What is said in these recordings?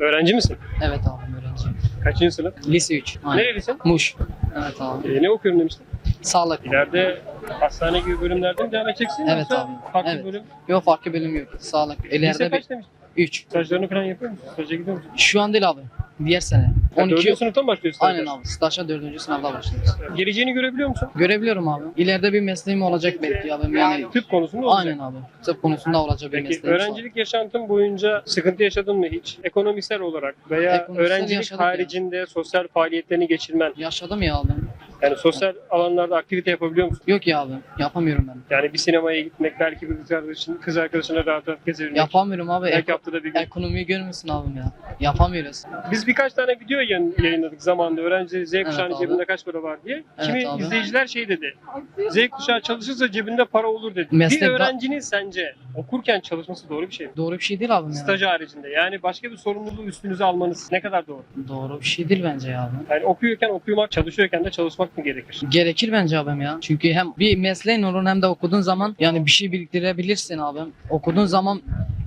Öğrenci misin? Evet abi öğrenciyim. Kaçıncı sınıf? Lise 3. Aynen. Nerelisin? Muş. Evet abi. Ee, ne okuyorum demiştin? Sağlık. İleride hastane gibi bölümlerden mi devam edeceksin Evet yoksa abi, farklı evet. bölüm? Yok farklı bölüm yok. Sağlık. Lise İleride bir kaç demiştin? 3. Stajlarını falan yapıyor musun? Staja gidiyor musun? Şu an değil abi. Diğer sene. Ha, 12 Dördüncü sınıftan başlıyorsun. Aynen abi. Staj'a 4. sınavda başlıyoruz. Geleceğini görebiliyor musun? Görebiliyorum abi. İleride bir mesleğim olacak belki abi. Yani Tıp konusunda olacak. Aynen abi. Tıp konusunda olacak bir Peki mesleğim. öğrencilik yaşantın boyunca sıkıntı yaşadın mı hiç? Ekonomisel olarak veya Ekonomisel öğrencilik yaşadık ya. haricinde sosyal faaliyetlerini geçirmen, Yaşadım ya abi. Yani sosyal alanlarda aktivite yapabiliyor musun? Yok ya abi. Yapamıyorum ben. Yani bir sinemaya gitmek, belki bir kız arkadaşın, kız arkadaşına rahat rahat gezebilmek. Yapamıyorum abi. Belki haftada bir gün. ekonomiyi görmüyorsun abim ya. Yapamıyoruz. Biz birkaç tane video yayın- yayınladık zamanında öğrenci Z kuşağının abi. cebinde kaç para var diye. Evet Kimi abi. izleyiciler şey dedi. Z kuşağı çalışırsa cebinde para olur dedi. Meslek bir öğrencinin sence okurken çalışması doğru bir şey mi? Doğru bir şey değil abim ya. Staj haricinde. Yani başka bir sorumluluğu üstünüze almanız ne kadar doğru? Doğru bir şey değil bence ya abi. Yani okuyorken okumak, çalışıyorken de çalışmak mı gerekir? Gerekir bence abim ya. Çünkü hem bir mesleğin olur hem de okuduğun zaman yani bir şey biriktirebilirsin abim. Okuduğun zaman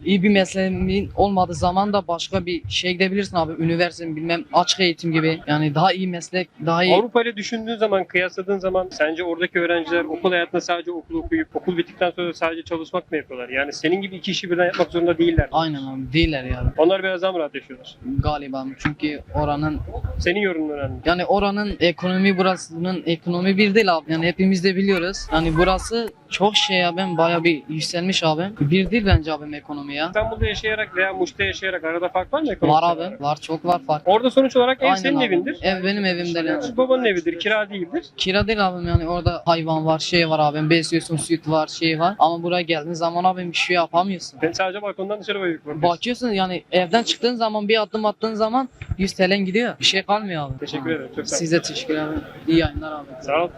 iyi bir mesleğin olmadığı zaman da başka bir şey gidebilirsin abi. Üniversite bilmem açık eğitim gibi. Yani daha iyi meslek, daha iyi. Avrupa ile düşündüğün zaman, kıyasladığın zaman sence oradaki öğrenciler okul hayatında sadece okul okuyup okul bittikten sonra sadece çalışmak mı yapıyorlar? Yani senin gibi iki işi birden yapmak zorunda değiller. Aynen abi değiller ya Onlar biraz daha mı rahat yaşıyorlar? galiba. Çünkü oranın Senin yorumun önemli. yani oranın ekonomi burasının ekonomi bir değil abi. Yani hepimiz de biliyoruz. Yani burası çok şey abim baya bir yükselmiş abi. Bir değil bence abim ekonomi ya. İstanbul'da yaşayarak veya Muş'ta yaşayarak arada fark var mı? ekonomik Var olarak? abi. Var çok var fark. Orada sonuç olarak ev Aynen senin abi. evindir. Ev benim evimdir yani. Babanın evidir, kira değildir. Kira değil abim yani orada hayvan var, şey var abim, besliyorsun, süt var, şey var. Ama buraya geldiğin zaman abim bir şey yapamıyorsun. Ben sadece balkondan dışarı bakıyorum. Bakıyorsun yani evden çıktığın zaman bir adım attığın zaman 100 TL'n gidiyor. Bir şey kalmıyor abi. Teşekkür ederim. Çok sağ ol. Size teşekkür ederim. İyi yayınlar abi. Sağ ol.